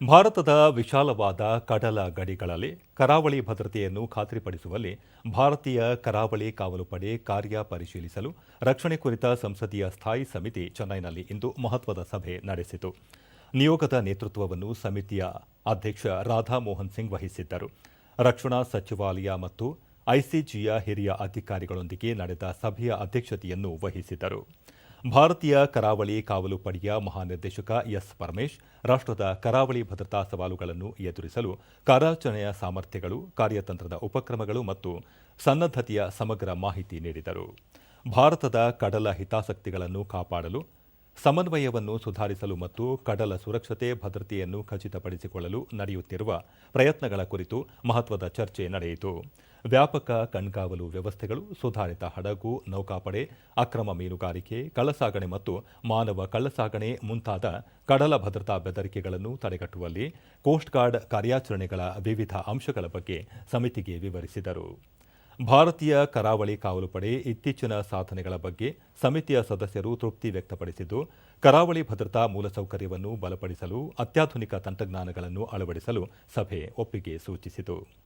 ಭಾರತದ ವಿಶಾಲವಾದ ಕಡಲ ಗಡಿಗಳಲ್ಲಿ ಕರಾವಳಿ ಭದ್ರತೆಯನ್ನು ಖಾತ್ರಿಪಡಿಸುವಲ್ಲಿ ಭಾರತೀಯ ಕರಾವಳಿ ಕಾವಲು ಪಡೆ ಕಾರ್ಯ ಪರಿಶೀಲಿಸಲು ರಕ್ಷಣೆ ಕುರಿತ ಸಂಸದೀಯ ಸ್ಥಾಯಿ ಸಮಿತಿ ಚೆನ್ನೈನಲ್ಲಿ ಇಂದು ಮಹತ್ವದ ಸಭೆ ನಡೆಸಿತು. ನಿಯೋಗದ ನೇತೃತ್ವವನ್ನು ಸಮಿತಿಯ ಅಧ್ಯಕ್ಷ ರಾಧಾಮೋಹನ್ ಸಿಂಗ್ ವಹಿಸಿದ್ದರು. ರಕ್ಷಣಾ ಸಚಿವಾಲಯ ಮತ್ತು ಐಸಿಜಿಯ ಹಿರಿಯ ಅಧಿಕಾರಿಗಳೊಂದಿಗೆ ನಡೆದ ಸಭೆಯ ಅಧ್ಯಕ್ಷತೆಯನ್ನು ವಹಿಸಿದ್ದರು. ಭಾರತೀಯ ಕರಾವಳಿ ಕಾವಲು ಪಡೆಯ ಮಹಾನಿರ್ದೇಶಕ ಎಸ್ ಪರಮೇಶ್, ರಾಷ್ಟ್ರದ ಕರಾವಳಿ ಭದ್ರತಾ ಸವಾಲುಗಳನ್ನು ಎದುರಿಸಲು ಕಾರ್ಯಾಚರಣೆಯ ಸಾಮರ್ಥ್ಯಗಳು, ಕಾರ್ಯತಂತ್ರದ ಉಪಕ್ರಮಗಳು ಮತ್ತು ಸನ್ನದ್ಧತೆಯ ಸಮಗ್ರ ಮಾಹಿತಿ ನೀಡಿದರು. ಭಾರತದ ಕಡಲ ಹಿತಾಸಕ್ತಿಗಳನ್ನು ಕಾಪಾಡಲು ಸಮನ್ವಯವನ್ನು ಸುಧಾರಿಸಲು ಮತ್ತು ಕಡಲ ಸುರಕ್ಷತೆ, ಭದ್ರತೆಯನ್ನು ಖಚಿತಪಡಿಸಿಕೊಳ್ಳಲು ನಡೆಯುತ್ತಿರುವ ಪ್ರಯತ್ನಗಳ ಕುರಿತು ಮಹತ್ವದ ಚರ್ಚೆ ನಡೆಯಿತು. ವ್ಯಾಪಕ ಕಣ್ಗಾವಲು ವ್ಯವಸ್ಥೆಗಳು, ಸುಧಾರಿತ ಹಡಗು, ನೌಕಾಪಡೆ, ಅಕ್ರಮ ಮೀನುಗಾರಿಕೆ, ಕಳ್ಳಸಾಗಣೆ ಮತ್ತು ಮಾನವ ಕಳ್ಳಸಾಗಣೆ ಮುಂತಾದ ಕಡಲ ಭದ್ರತಾ ಬೆದರಿಕೆಗಳನ್ನು ತಡೆಗಟ್ಟುವಲ್ಲಿ ಕೋಸ್ಟ್ ಗಾರ್ಡ್ ಕಾರ್ಯಾಚರಣೆಗಳ ವಿವಿಧ ಅಂಶಗಳ ಬಗ್ಗೆ ಸಮಿತಿಗೆ ವಿವರಿಸಿದರು. ಭಾರತೀಯ ಕರಾವಳಿ ಕಾವಲು ಪಡೆ ಇತ್ತೀಚಿನ ಸಾಧನೆಗಳ ಬಗ್ಗೆ ಸಮಿತಿಯ ಸದಸ್ಯರು ತೃಪ್ತಿ ವ್ಯಕ್ತಪಡಿಸಿದ್ದು, ಕರಾವಳಿ ಭದ್ರತಾ ಮೂಲಸೌಕರ್ಯವನ್ನು ಬಲಪಡಿಸಲು ಅತ್ಯಾಧುನಿಕ ತಂತ್ರಜ್ಞಾನಗಳನ್ನು ಅಳವಡಿಸಲು ಸಭೆ ಒಪ್ಪಿಗೆ ಸೂಚಿಸಿತು.